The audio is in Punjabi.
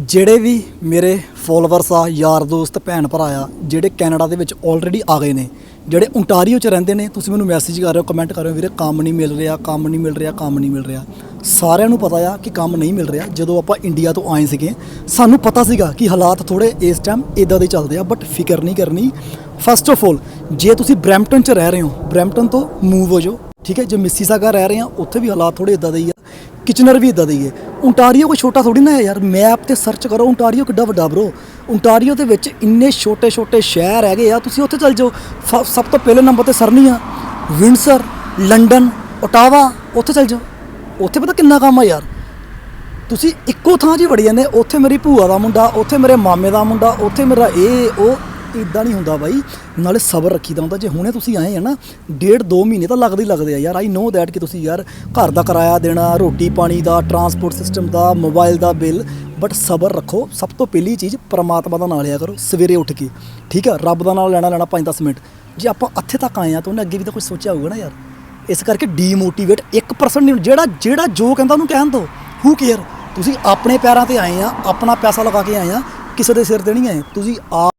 ਜਿਹੜੇ ਵੀ ਮੇਰੇ ਫੋਲੋਵਰਸ ਆ, ਯਾਰ ਦੋਸਤ, ਭੈਣ ਭਰਾ ਆ, ਜਿਹੜੇ ਕੈਨੇਡਾ ਦੇ ਵਿੱਚ ਆਲਰੇਡੀ ਆ ਗਏ ਨੇ, ਜਿਹੜੇ ਓਨਟਾਰੀਓ 'ਚ ਰਹਿੰਦੇ ਨੇ, ਤੁਸੀਂ ਮੈਨੂੰ ਮੈਸੇਜ ਕਰ ਰਹੇ ਹੋ ਕਮੈਂਟ ਕਰ ਰਹੇ ਹੋ, ਵੀਰੇ, ਕੰਮ ਨਹੀਂ ਮਿਲ ਰਿਹਾ, ਕੰਮ ਨਹੀਂ ਮਿਲ ਰਿਹਾ, ਕੰਮ ਨਹੀਂ ਮਿਲ ਰਿਹਾ। ਸਾਰਿਆਂ ਨੂੰ ਪਤਾ ਆ ਕਿ ਕੰਮ ਨਹੀਂ ਮਿਲ ਰਿਹਾ, ਜਦੋਂ ਆਪਾਂ ਇੰਡੀਆ ਤੋਂ ਆਏ ਸੀਗੇ, ਸਾਨੂੰ ਪਤਾ ਸੀਗਾ ਕਿ ਹਾਲਾਤ ਥੋੜੇ ਇਸ ਟਾਈਮ ਇਦਾਂ ਦੇ ਚੱਲਦੇ ਆ ਬਟ ਫਿਕਰ ਨਹੀਂ ਕਰਨੀ। ਫਸਟ ਆਫ ਆਲ ਜੇ ਤੁਸੀਂ ਬ੍ਰੈਂਪਟਨ 'ਚ ਰਹਿ ਰਹੇ ਹੋ, ਬ੍ਰੈਂਪਟਨ ਤੋਂ ਮੂਵ ਹੋ ਜਾਓ, ਠੀਕ ਹੈ, ਜੇ ਮਿਸੀਸਾਗਾ ਰਹਿ ਰਹੇ ਆ, ਉੱਥੇ ਵੀ ਹਾਲਾਤ ਥੋੜੇ ਇਦਾਂ ਦੇ ਹੀ ਆ। ਕਿਚਨਰ ਵੀ ਇਦਾਂ ਦੀ ਹੈ ਓਨਟਾਰੀਓ ਕੋਈ ਛੋਟਾ ਥੋੜੀ ਨਾ ਹੈ ਯਾਰ ਮੈਪ ਤੇ ਸਰਚ ਕਰੋ ਓਨਟਾਰੀਓ ਕਿੱਡਾ ਵੱਡਾ ਬ్రో ਓਨਟਾਰੀਓ ਦੇ ਵਿੱਚ ਇੰਨੇ ਛੋਟੇ ਛੋਟੇ ਸ਼ਹਿਰ ਹੈਗੇ ਆ, ਤੁਸੀਂ ਉੱਥੇ ਚੱਲ ਜਾਓ। ਫ- ਸਭ ਤੋਂ ਪਹਿਲੇ ਨੰਬਰ ਤੇ ਸਰਨੀਆ ਆ ਵਿੰਡਸਰ, ਲੰਡਨ, ਓਟਾਵਾ, ਉੱਥੇ ਚੱਲ ਜਾਓ। ਉੱਥੇ ਪਤਾ ਕਿੰਨਾ ਕੰਮ ਆ ਯਾਰ। ਤੁਸੀਂ ਇੱਕੋ ਥਾਂ 'ਚ ਹੀ ਵੜੀ ਜਾਂਦੇ ਉੱਥੇ ਮੇਰੀ ਭੂਆ ਦਾ ਮੁੰਡਾ, ਉੱਥੇ ਮੇਰੇ ਮਾਮੇ ਦਾ ਮੁੰਡਾ, ਉੱਥੇ ਮੇਰਾ ਇਹ, ਉਹ। ਇਦਾਂ ਨਹੀਂ ਹੁੰਦਾ ਬਾਈ। ਨਾਲੇ ਸਬਰ ਰੱਖੀਦਾ ਹੁੰਦਾ। ਜੇ ਹੁਣੇ ਤੁਸੀਂ ਆਏ ਆ ਨਾ, ਡੇਢ ਦੋ ਮਹੀਨੇ ਤਾਂ ਲੱਗਦੇ ਹੀ ਲੱਗਦੇ ਆ ਯਾਰ। ਆਈ ਨੋ ਦੈਟ ਕਿ ਤੁਸੀਂ ਯਾਰ ਘਰ ਦਾ ਕਿਰਾਇਆ ਦੇਣਾ, ਰੋਟੀ ਪਾਣੀ ਦਾ ਟਰਾਂਸਪੋਰਟ ਸਿਸਟਮ ਦਾ ਮੋਬਾਈਲ ਦਾ ਬਿੱਲ ਬਟ ਸਬਰ ਰੱਖੋ। ਸਭ ਤੋਂ ਪਹਿਲੀ ਚੀਜ਼ ਪਰਮਾਤਮਾ ਦਾ ਨਾਮ ਲਿਆ ਕਰੋ, ਸਵੇਰੇ ਉੱਠ ਕੇ। ਠੀਕ ਆ? ਰੱਬ ਦਾ ਨਾਮ ਲੈਣਾ ਲੈਣਾ 5-10 ਮਿੰਟ। ਜੇ ਆਪਾਂ ਇੱਥੇ ਤੱਕ ਆਏ ਆ ਤਾਂ ਉਹਨੇ ਅੱਗੇ ਵੀ ਤਾਂ ਕੁਝ ਸੋਚਿਆ ਹੋਊਗਾ ਨਾ ਯਾਰ। ਇਸ ਕਰਕੇ ਡੀਮੋਟੀਵੇਟ 1% ਨਹੀਂ। ਜਿਹੜਾ ਜਿਹੜਾ ਜੋ ਕਹਿੰਦਾ ਉਹਨੂੰ ਕਹਿਣ ਦਿਓ ਹੂ ਕੇਅਰ ਤੁਸੀਂ ਆਪਣੇ ਪੈਰਾਂ ਤੇ ਆਏ ਆ, ਆਪਣਾ ਪੈਸਾ ਲਗਾ ਕੇ ਆਏ ਆ। ਕਿਸੇ ਦੇ ਸਿਰ ਤੇ ਨਹੀਂ ਆਏ। ਤੁਸੀਂ ਆ